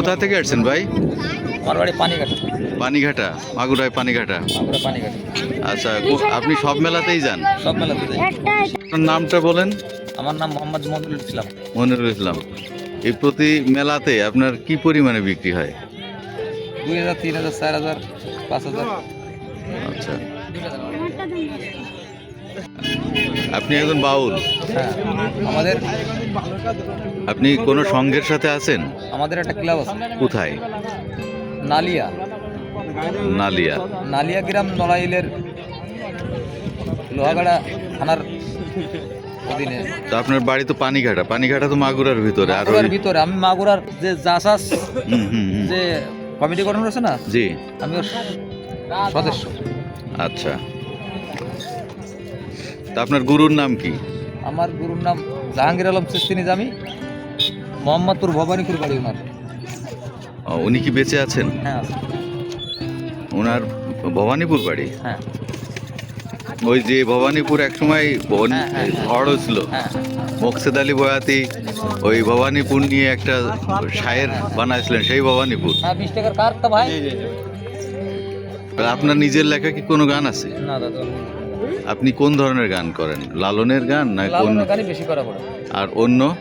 কোথা থেকে আসছেন ভাই? আমার বাড়ি পানিঘাট পানিঘাটা। মাগুরায় পানিঘাটা। আমরা আচ্ছা আপনি সব মেলাতেই যান? সব মেলাতে যাই। আপনার নামটা বলেন? আমার নাম মোহাম্মদ মন্দির ইসলাম। মনিরুল ইসলাম। এই প্রতি মেলাতে আপনার কি পরিমাণে বিক্রি হয়? দুই হাজার তিন হাজার চার হাজার পাঁচ হাজার। আচ্ছা। আপনি একজন বাউল। হ্যাঁ আমাদের আপনি কোনো সংঘের সাথে আছেন? আমাদের একটা ক্লাব আছে। কোথায়? নালিয়া। নালিয়া। নালিয়া গ্রাম নড়াইলের লোহাগাড়া থানার অধীনে। তো আপনার বাড়ি তো পানিঘাটা। পানিঘাটা তো মাগুরার ভিতরে। আর ভিতরে। আমি মাগুরার যে জাসাস। যে কমিটি গঠন করেছে না জি। আমি সদস্য। আচ্ছা। তা আপনার গুরুর নাম কি? আমার গুরুর নাম জাহাঙ্গীর আলম চিস্তি নিজামি মোহাম্মদপুর ভবানীপুর বাড়ি ওনার। ও, উনি কি বেঁচে আছেন? হ্যাঁ আছে। ওনার ভবানীপুর বাড়ি? হ্যাঁ। ওই যে ভবানীপুর একসময় বন- হ্যাঁ, হ্যাঁ, হ্যাঁ। ঝড় হয়েছিল। হ্যাঁ। মকসেদ আলী বয়াতি ওই ভবানীপুর নিয়ে একটা শায়ের বানাইছিলেন সেই ভবানীপুর। হ্যাঁ বিশ টাকার কার তো ভাই। আর আপনার নিজের লেখা কি কোনো গান আছে? না দাদা আপনি কোন ধরনের গান করেন? লালনের গান না কোন লালনের গানই বেশি করা পড়ে। আর অন্য?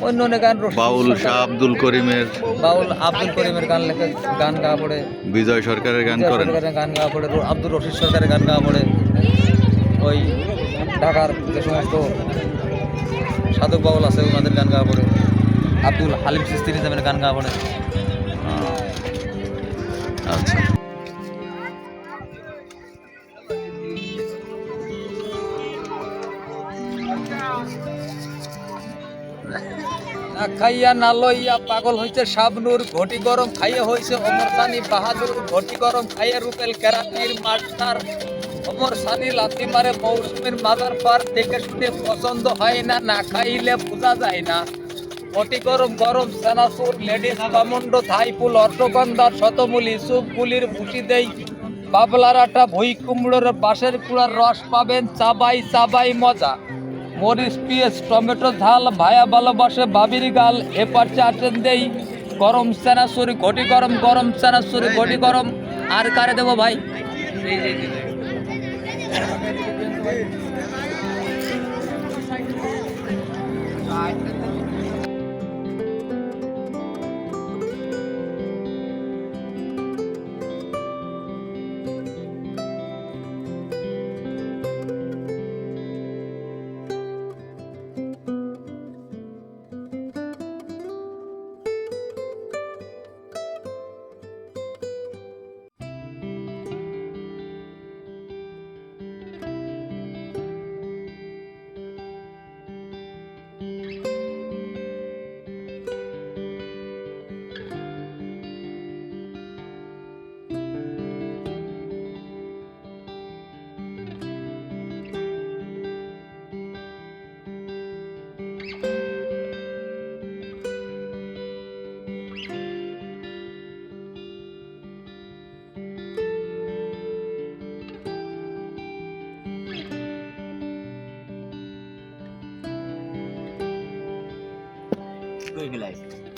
অন্য অনেক গান রশিদ বাউল শাহ আব্দুল করিমের বাউল আব্দুল করিমের গান লেখে গান গাওয়া পড়ে। বিজয় সরকারের গান করেন? সরকারের গান গাওয়া পড়ে র- আব্দুল রশিদ সরকারের গান গাওয়া পড়ে। ওই ঢাকার যে সমস্ত সাধক বাউল আছে ওনাদের গান গাওয়া পড়ে। আব্দুল হালিম সিস্তি নিজামের গান গাওয়া পড়ে। আচ্ছা। খাইয়া না লইয়া পাগল হইছে শাবনুর, ঘটি গরম খাইয়া হইছে অমর সানি, বাহাদুর, ঘটি গরম খাইয়া রুপেল কেরাতির মাস্টার। অমর সানি লাথি মারে মৌসুমীর মাদার পার দেখে শুনে পছন্দ হয় না না খাইলে বোঝা যায় না। ঘটি গরম গরম সেনাসুর লেডিস বামুন্ড থাইপুল অর্থগন্ধা শতমূলি সুপ পুলির ভুটি দেই। বাবলার আটা ভুই কুমড়োর বাঁশের কুড়ার রস পাবেন, চাবাই চাবাই মজা। মরিচ পিঁয়াজ টমেটো ঝাল ভায়া ভালোবাসে বাবির গাল এপার চাটেন দেই। গরম চানাচুরি ঘটি গরম গরম চানাচুরি ঘটি গরম। আর কারে দেবো ভাই? Good life.